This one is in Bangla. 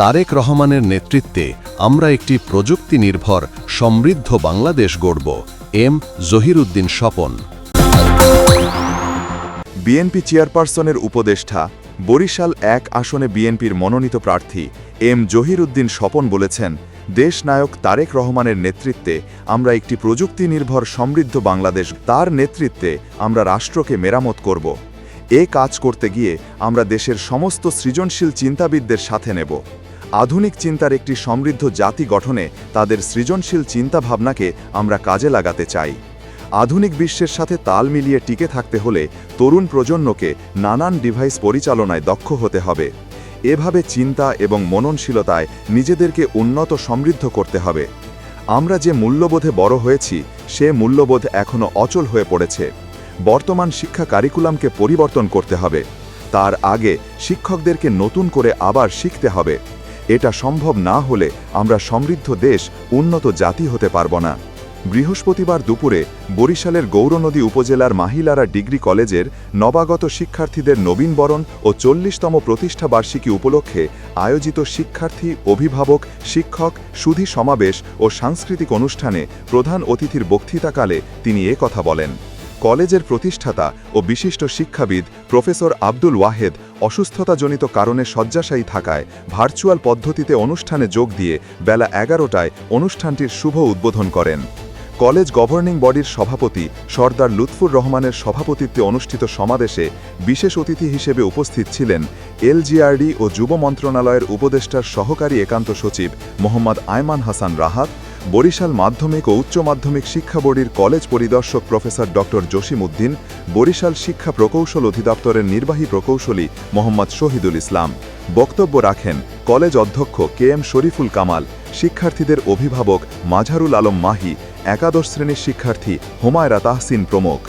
তারেক রহমানের নেতৃত্বে আমরা একটি প্রযুক্তি নির্ভর সমৃদ্ধ বাংলাদেশ গড়ব। এম জহিরুদ্দিন স্বপন। বিএনপি চেয়ারপারসনের উপদেষ্টা, বরিশাল এক আসনে বিএনপির মনোনীত প্রার্থী এম জহিরুদ্দিন স্বপন বলেছেন, দেশ নায়ক তারেক রহমানের নেতৃত্বে আমরা একটি প্রযুক্তি নির্ভর সমৃদ্ধ বাংলাদেশ, তার নেতৃত্বে আমরা রাষ্ট্রকে মেরামত করব। এ কাজ করতে গিয়ে আমরা দেশের সমস্ত সৃজনশীল চিন্তাবিদদের সাথে নেব। আধুনিক চিন্তার একটি সমৃদ্ধ জাতি গঠনে তাদের সৃজনশীল চিন্তাভাবনাকে আমরা কাজে লাগাতে চাই। আধুনিক বিশ্বের সাথে তাল মিলিয়ে টিকে থাকতে হলে তরুণ প্রজন্মকে নানান ডিভাইস পরিচালনায় দক্ষ হতে হবে। এভাবে চিন্তা এবং মননশীলতায় নিজেদেরকে উন্নত সমৃদ্ধ করতে হবে। আমরা যে মূল্যবোধে বড় হয়েছি, সে মূল্যবোধ এখনও অচল হয়ে পড়েছে। বর্তমান শিক্ষা কারিকুলামকে পরিবর্তন করতে হবে। তার আগে শিক্ষকদেরকে নতুন করে আবার শিখতে হবে। এটা সম্ভব না হলে আমরা সমৃদ্ধ দেশ, উন্নত জাতি হতে পারব না। বৃহস্পতিবার দুপুরে বরিশালের গৌরনদী উপজেলার মাহিলারা ডিগ্রি কলেজের নবাগত শিক্ষার্থীদের নবীনবরণ ও চল্লিশতম প্রতিষ্ঠা বার্ষিকী উপলক্ষে আয়োজিত শিক্ষার্থী, অভিভাবক, শিক্ষক, সুধী সমাবেশ ও সাংস্কৃতিক অনুষ্ঠানে প্রধান অতিথির বক্তৃতাকালে তিনি কথা বলেন। কলেজের প্রতিষ্ঠাতা ও বিশিষ্ট শিক্ষাবিদ প্রফেসর আব্দুল ওয়াহেদ অসুস্থতাজনিত কারণে শয্যাশায়ী থাকায় ভার্চুয়াল পদ্ধতিতে অনুষ্ঠানে যোগ দিয়ে বেলা এগারোটায় অনুষ্ঠানটির শুভ উদ্বোধন করেন। কলেজ গভর্নিং বডির সভাপতি সর্দার লুৎফুর রহমানের সভাপতিত্বে অনুষ্ঠিত সমাবেশে বিশেষ অতিথি হিসেবে উপস্থিত ছিলেন এলজিআরডি ও যুব মন্ত্রণালয়ের উপদেষ্টার সহকারী একান্ত সচিব মোহাম্মদ আয়মান হাসান রাহাত বরিশাল মাধ্যমিক ও উচ্চ মাধ্যমিক শিক্ষা বোর্ডের কলেজ পরিদর্শক প্রফেসর ডক্টর জসিম উদ্দিন বরিশাল শিক্ষা প্রকৌশল অধিদপ্তরের নির্বাহী প্রকৌশলী মোহাম্মদ শহীদুল ইসলাম। বক্তব্য রাখেন কলেজ অধ্যক্ষ কে এম শরীফুল কামাল, শিক্ষার্থীদের অভিভাবক মাঝারুল আলম মাহি, একাদশ শ্রেণির শিক্ষার্থী হুমায়রা তাহসিন প্রমুখ।